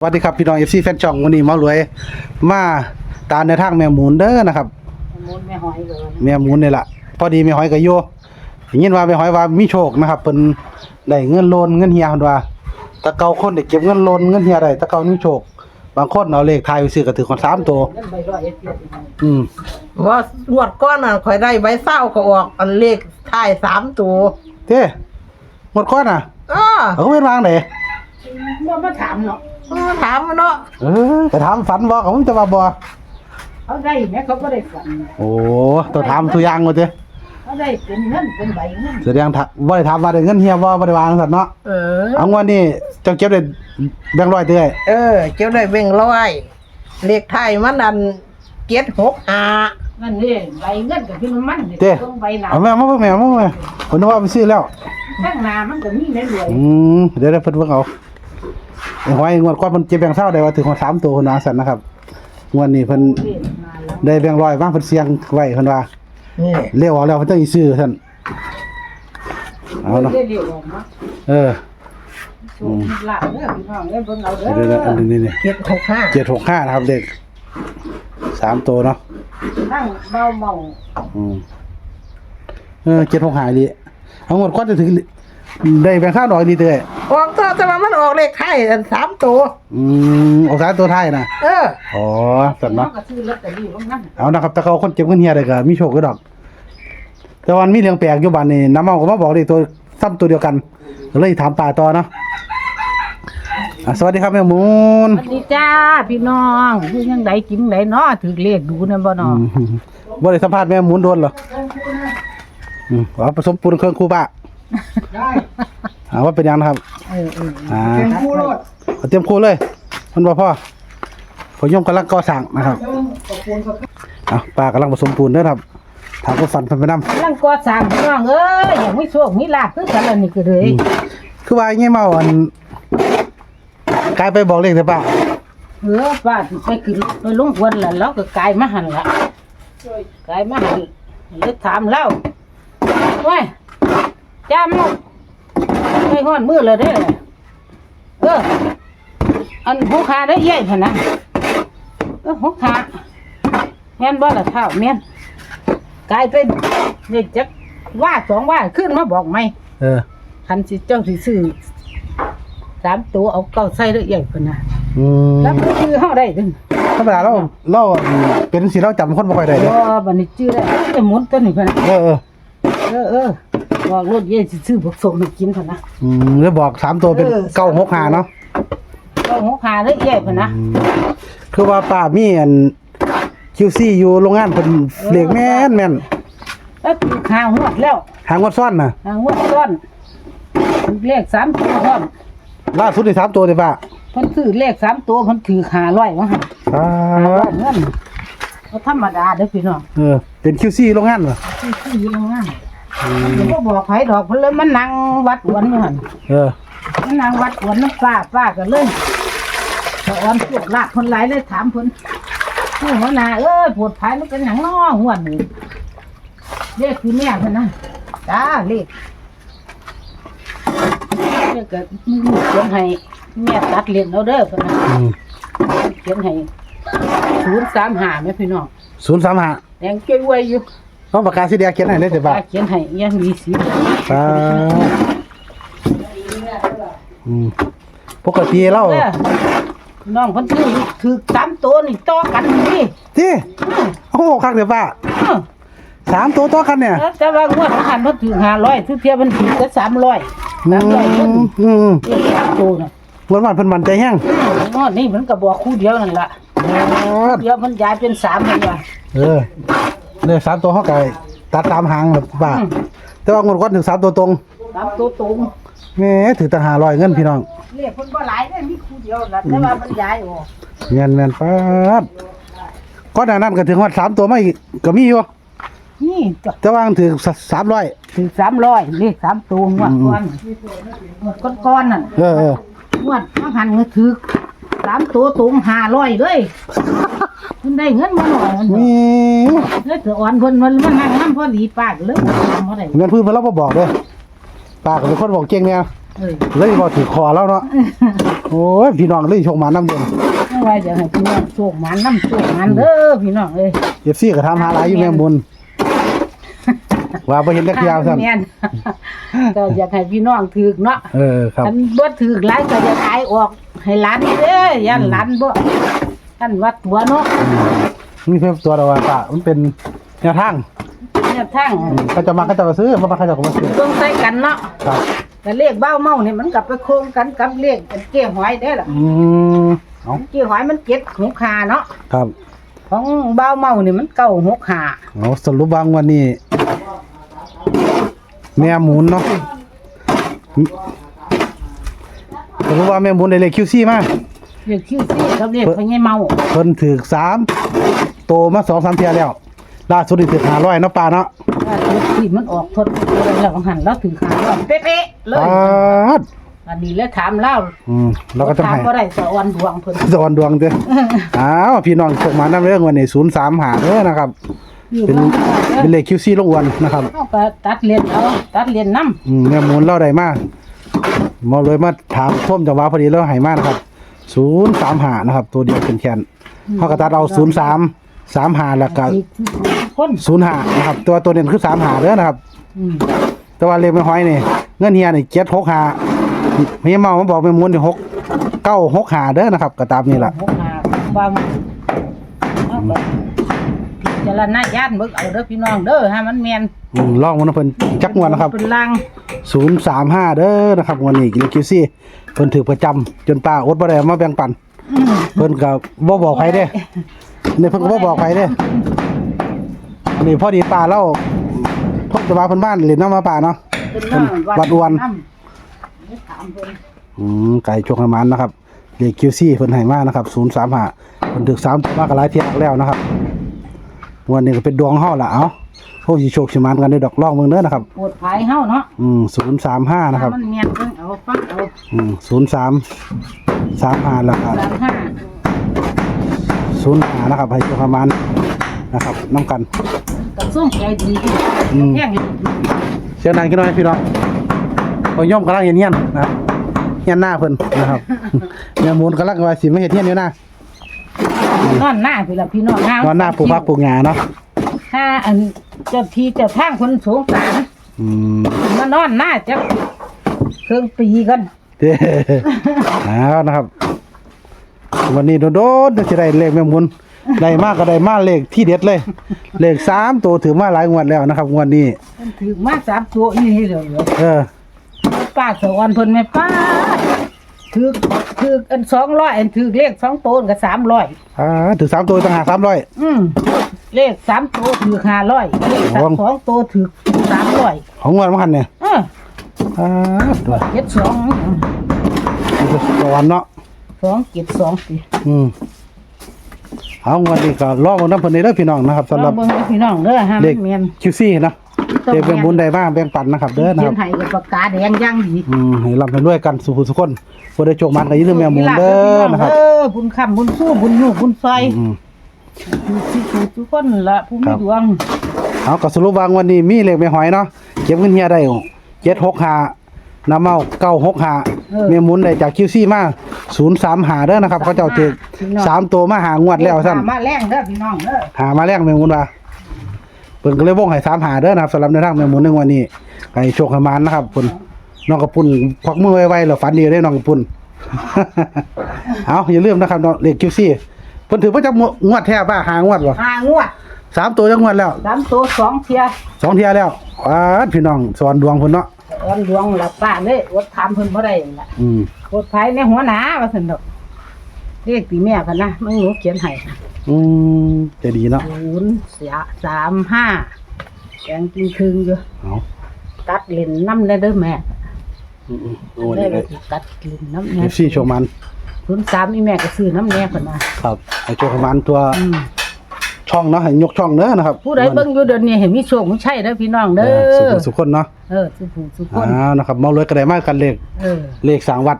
สวัสดีครับพี่น้องเอฟซีแฟนช่องวันนี้หมารวย มาตามในวทางแมวหมุนเด้อนะครับมูลแม่หอยเลยแมวหมุนนี่แหละพอดีแม่หอยก็อยู่อย่างนี้ว่าแม่หอยว่ามีโชคนะครับเป็นได้เงินโลนเงินเฮียคนว่าแตะเกาคนได้เก็บเงินโลนเงินเฮียได้แตะเกามีโชค บางคนเอาเลขทายไปซื้อก็ถือคนสามตัวเงินใบร้อยเอ็ดเดียวอืมว่าหวดก้อนอะข่อยได้ใบเศร้าก็ออกอันเลขท้ายสามตัวเด้หมดก้อนอะอ้อเขาเป็นวางไหนว่ามาถามเนาะมา ถามมันเนาะเออไปถามฝันบ่เขาจะว่าบ่เขาได้แม่เขาก็ได้ฝันโอ้ตัวถามตัวอย่างหมดเด้เขาได้เป็นเงินเป็นใบเงินแสดงถ้าบ่ได้ถามว่าได้เงินเฮียบ่บ่ได้วางสัตว์เนาะเออเอางวดนี้เจ้าเก็บได้แบงค์ร้อยเด้อเออเจ้าได้เบ่งร้อยเลขท้ายมันอันเจ็ดหกห้านั่นนี่ใบเงินกับที่มันมันเด้ต้องใบหนาเอาแม่มาเบิ่งแม่มาเบิ่งแม่ผมนึกว่าไปซื้อแล้วข้างหน้ามันก็มีแม่รวยอืมเดี๋ยวได้เพิ่นเบิ่งเอาไอ้ หอยงวดก่อนเพิ่นเจ็บแบงค์เท่าได้ว่าถึงของสามตัวเพิ่นว่าซั่นนะครับงวดนี้เพิ่นเรียนมาแล้วได้แบงค์ร้อยมาเพิ่นเสียงไว้เพิ่นว่านี่เลี้ยวออกแล้วเพิ่นต้องสิซื้อซั่นเอาเนาะได้เรียกออกมาเออโชคลาภเด้อพี่น้องเด้อเบิ่งเอาเด้เดี๋ยวๆอันอนี้นี่เจ็ดหกห้าเจ็ดหกห้านะครับเด็กสามตัวเนาะนั่งเบาเมาอืมเออเจ็ดหกห้าดีเอางวดก่อนจะถึงได้แบงค์ข้าวดอกดีเด้อ ออกตัวแต่ว่ามันออกเลขท้ายอันสามตัวอืมเอาสามตัวท้ายนะเอออ๋อสันเนาะเนาะก็ซื้อลอตเตอรี่ว่างั้นเอานะครับแต่เขาคนเจ็บเงินเฮียได้ก็มีโชคก็ดอก แต่วันมีเรื่องแปลกอยู่บ้านนี่น้ำเมาก็มาบอกเลยตัวซ้ำตัวเดียวกันก็เลยถามป่าต่อเนาะอะสวัสดีครับแม่หมูนสวัสดีจ้าพี่น้องอยู่ยังไดกินไดเนาะถือเลขดูนั่นบ่อืเนาะมบ่ได้สัมภาษณ์แม่หมูนโดนเหรออืมว่าผสมปูนเครื่องคู่ป้าอ่าว่าเป็นยังนะครับ เออเอออ่าเอาเตรียมคู่เลย มันบ่พ่อผมยมกำลังก่อสร้างนะครับอะป้ากำลังผสมปูนเด้อครับถามก็ฝันเพิ่นไปนำลังก่อสร้างพี่น้องเอ้ยอย่างมีโชคมีลาภคือกันแล้วนี่ก็เลยคือว่าอย่างงี้เมาอันกลายไปบอกเลขได้ป่ะเออป้าสิไปขึ้นไปลงวนแล้วเราก็กลายมาหันละกลายมาหันเลยถามเราว้ยจ้ามกไม่ห้อนมือเลยเด้อเอออันหูขาได้ใหญ่พะนะเออหูขาแม่นบ่ละเท่าแม่นกลายเป็นเด็กจักว่าสองว่าขึ้นมาบอกไหมเออ คันสิเจ้าสิซื้อสามตัวเอาเก้าใส่ได้ใหญ่พะนะอืมแล้วมันชื่อเฮาได้ดึงธรรมดาเราเราเป็นสิเราจำคนบ่ค่อยได้เด้บ่บัดนี้ชื่อได้ไอ้หมุนตัวนี้พะนะเออเออเออเออ บอกรถเย่สิซื้อพวกส่งให้กินพะนะ อืมแล้วบอกสามตัวเป็นเก้าหกหาเนาะก็หูขาได้ใหญ่พะนะอืมคือว่าป้ามีอันคิวซี่อยู่โรงงานเป็นเลขแม่นแม่นแล้วถือหาหัวดแล้วหางวดซ่อนน่ะ หาหัวดซ้อนเลขสามตัวพร้อมล่าสุดได้สามตัวเลยป้าเพิ่นซื้อเลขสามตัวเพิ่นถือห้าร้อยว่าหั่นอ่าห้าร้อยเงินก็ธรรมดาเด้อพี่น้องเออเป็นคิวซี่โรงงานเหรอ ซื้อซื้ออยู่โรงงาน เดี๋ยวบ่บอกไผดอกเพิ่นเลยมานั่งวัดหวนอยู่หั่นเออ มันนางวัดขวนน้ำป้าป้าก็เลยสอนพวกลากคนหลายเลยถามเพิ่นผู้หัวหน้าเอ้ยปวดภายมันเป็นหยังน้อหัวหนึ่งเลขคือแม่เพิ่นนะจ้าเลขเลขก็มีลูกเขียนให้แม่ตัดเรียนเอาเด้อเพิ่นนะอืมเขียนให้ศูนย์สามห้าแม่พี่น้องศูนย์สามห้าแดงเก้ยไว้อยู่ ต้องปากกาสีแดงเขียนให้เลยเด้อป้าป้าเขียนให้ยังมีสีเหลืองอ่าอืมปกติเราน้องเพิ่นถือถือสามตัวนี่ต่อกันนี่ที่โอ้คักเดี๋ยวป้าสามตัวต่อกันเนี่ยแต่ว่างวดของหันเพิ่นถือห้าร้อยทุกเทียบมันถือก็สามร้อยสามร้อยเงินมอืมสามตัวน่ะวันวันเพิ่นมันใจแห้งงวดนี้มันก็บอกคู่เดียวนั่นละเดียวมันย้ายเป็นสามเลยว่ะเออ เนี่ยสามตัวเฮาไก่ตัดตามหางแบบป้าอืมแต่ว่างวดก่อนถึงสามตัวตรงสามตัวตรงแหม่ถือตั้ง500เงินพี่น้องเรียกเพิ่นบ่หลายเด้อมีคู่เดียวล่ะแต่ว่ามันย้ายออกเงินแม่นป๊าดก่อนหน้านั้นก็ถึงว่าสามตัวไม่ก็มีอยู่นี่จ้ะแต่ว่าถือ300ถือสามร้อยเลขสามตัวงวดก่อนงวดก้อนๆนั่นเออเอองวดของหันก็ถือสามตัวตรงห้าร้อยเลย เพิ่นได้เงินมาหน่อยนั่นมีแล้วถืออ่อนเพิ่นมันมันนั่งนำพอดีปากเลยทำบ่ได้เงินพื้นเพิ่นเราบ่บอกเด้อป้าก็เป็นคนบอกเก่งเนี่ยเออเลยบ่ถือคอแล้วเนาะโอ้ยพี่น้องเลยโชคมาน้ำเดือนไม่ว่าจะให้พี่น้องโชคมันน้ำโชคมันเด้อพี่น้องเอ้ยเอฟซีก็ทำหาหลายอยู่แม่บุญว่าบ่เห็นจักยาวซั่นแม่นก็อยากให้พี่น้องถือเนาะเออครับอันบ่ถือหลายก็จะขายออกให้หลานนี่เด้อย่านหลานบ่ ท่านว่าตัวเนาะมีเพิ่มตัวดอกว่าตะมันเป็นแนวทางเนี่ยทางอืมเขาจะมาเขาจะมาซื้อบ่มาเขาจะก็มาซื้อเบิ่งใส่กันเนาะครับแต่เลขเบ้าเมานี่มันก็ไปโคงกันกับเลขเกี้ยหอยได้ล่ะอืมเอาเกี้ยหอยมันเก็ดหกหาเนาะครับของเบ้าเมานี่มันเก้าหกหาเอาสรุปบางวันนี้แม่หมุนเนาะสรุปว่าแม่หมุนได้เลข QC มา เลขคิวซี่กับเลขพญายเมาเพิ่นถือสามโตมาสองสามเทียแล้ว ล่าสุดนี่ถือ500เนาะป้าเนาะว่าเลขที่มันออกทดอะไรแล้วหันแล้วถือขาแล้วเป๊ะๆเลยปาดอันนี้แล้วถามเล่าอืมเราก็ต้องถามให้บ่ได้สะออนดวงเพิ่นสอนดวงเด้ออ้าวพี่น้องส่งมานํเรื่องวันนี้03หาเด้อนะครับ อยู่เป็นบ้านเป็นเลข QC ลงวันนะครับเฮาก็ตัดเรียนเอาตัดเรียนนำอืมแม่หมุนเล่าได้มาหมอเลยมาถามท่วมจังหวะพอดีแล้วให้มานะครับ ศูนย์สามหานะครับ ตัวเดียวเป็นแคนเขาก็ตัดเอาศูนย์สามสามหาแล้วก็อีกคนศูนย์หานะครับ ตัวตัวเด่นคือสามหาเด้อนะครับอืมแต่ว่าเลขไม่ห้อยนี่เงินเฮียนี่เจ็ดหกหาเมียเมามาบอกแม่หมุนนี่หกเก้าหกหาเด้อนะครับ ก็ตามนี่แหละหกหาความเอาก็พิ จารณาญาณเบิกเอาเด้อพี่น้องเด้อให้มันแม่นอืมลองมันนะเพิ่นจักงวดนะครับ เป็นลางศูนย์สามห้าเด้อนะครับงวันนี้กินคิวซี่เพิ่นถือประจำจนป้าอดบ่ได้เอามาแบ่งปันอืมเพิ่นก็บ่บอกใครเด้นี่เพิ่นก็บ่บอกใครเด้นี่พอดีป้าเล่าพบจะมาเพิ่นบ้านเล่นน้ำมาป่าเนาะ เป็นน้ำวัดอวนน้ำถามเพิ่นอืมไก่ชกให้มันนะครับเลขคิวซี่เพิ่นให้มานะครับ035เพิ่นถึก3มาก็หลายเที่ยแล้วนะครับง วันนี้ก็เป็นดวงเฮาล่ะเอ้าพวกสิโชคสิมันกันได้ดอกลองเบิ่งเด้อนะครับปวดภายเฮาเนาะอืม035นะครับมันแม่นเพิ่นเอาฟังเอาอืม03 35แล้วก็สามห้า05นะครับให้โชคให้มันนะครับน้ำกันกระส่งใจดีอืมแห้งเชิญนานขึ้นหน่อยพี่น้องพอย่อมกำลังเห็นเงี้ยนนะครับเงี้ยนหน้าเพิ่นนะครับเนี่ยมูลกำลังว่าสิไม่เห็นเงี้ยนอยู่นะ นอนหน้าพี่ละพี่น้องนอนหน้าปลูกพักปลูกหญ้าเนาะถ้าอันเจ้าที่เจ้าทางคนสงสารอืมมานอนหน้าจะเครื่องปีกันเด้เอานะครับ วันนี้โดนๆจะได้เลขแม่มูลได้มากก็ได้มากเลขที่เด็ดเลย เลขสามตัวถือมาหลายงวดแล้วนะครับงวดนี้มันถือมาสามตัวอีนี่เลยเหรอเออ ป้าสวรรค์เพิ่นไม่ป้าถือ ถืออันสองร้อยอันถือเลขสองตัวก็สามร้อยอ่าถือสามตัวต่างหากสามร้อย อืมเลขสามตัวถือห้าร้อยเลขโอ้สองตัวถือสามร้อยของงวดมันหันเนี่ยเอออ่าตัวเจ็ดสองสวรรค์เนาะสองเจ็ดสองสิอืมเอางวดนี้ก็รอเบิ่งน้ำเพิ่นนี่เด้อพี่น้องนะครับสำหรับลองเบิ่งให้พี่น้องเด้อฮะเลมัขนแม่นคิวซี่เนาะ เด็กเป็นบุญได้บ้างแบ่งปันนะครับเด้อนะเขีคยรับนให้กับปากกาแดงอย่างดีอืมให้ร่ำให้รวยกันสุขสุขคนบ่ได้โจกมันก็อย่าลืมแม่หมูลเด้อนะครับเออบุญคำบุญสู้บุญยูบุญไฟอืมทุกทุกทุกคนละผู้ครัมีบดวงเอาก็สรุปวางวันนี้มีเลขแม่หอยเนาะเก็บเงินเฮียได้765น้ำเมา965แม่หมุนได้จากคิวซี่มา035เด้อนะครับเขาเจ้าถึกสามตัวมาหางวดแล้วซั่นมาแรงเด้อพี่น้องเด้อหามาแรงแม่หมุนว่า เพิ่นก็เลยวงให้3หาเด้อนะครับสำหรับในทางแม่หมุนในวันนี้ให้โชคให้มานนะครับเพิ่นน้องกระปุ่นควักมือไวๆแล้วฝันดีได้น้องกระปุ่น เอาอย่าลืมนะครับเนาะเลขคิวซี่เพิ่นถือว่าจะงวดแท้ป่ะหางวดบ่หางวดสามตัวจังงวดแล้วสามตัวสองเทียสองเที่ยแล้วว้าดพี่น้องสอนดวงเพิ่นเนาะอ่อนดวงละป้าเลยอดถามเพิ่นบ่ได้นั่นล่ะอืมอดภายในหัวหนาว่าซั่นดอก เลขตีแม่กันนะมันหนูเขียนให้อืมจะดีเนาะศูนย์เสียสามห้าแกงกินครึ่งอยู่เอาตัดเลนน้ำได้เด้อแม่อืมๆโอ้ได้นี่เลยตัดเลนน้ำแน่เอฟซีโชว์มันศูนย์สามอีแม่ก็ซื้อน้ำแน่คนน่ะครับให้โชว์ให้มันตัวอืมช่องเนาะให้ยกช่องเด้อนะครับผู้ใดเบิ่งอยู่เดือนนี้เห็นมีโชคมีชัยเด้อพี่น้องเอเด้อสุอขสุขคนเนาะเออสุผู้สุคนอ้าวนะครับเมาเลยก็ได้มากกันเลข เออเลขสร้างวัด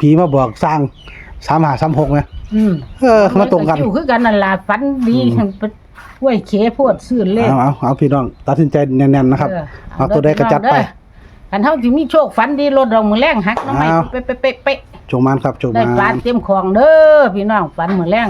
ผีมาบอกสร้าง สามหาสามหกไงอืมเออมาตรงกันคิวคือกันนั่นล่ะฝันดีแห่งเป็นห้วยเขโพดซื้อเลขเอาเอาเอาพี่น้องตัดสินใจแน่นๆนะครับ เออเอาตัวใดก็จัดไปคันเฮาสิมีโชคฝันดีรถดอกมือแรงหักน้องใหม่อ้าวเป๊ะๆๆๆโชคมันครับโชคได้มัปลานเต็มของเด้อพี่น้องฝันมือแรง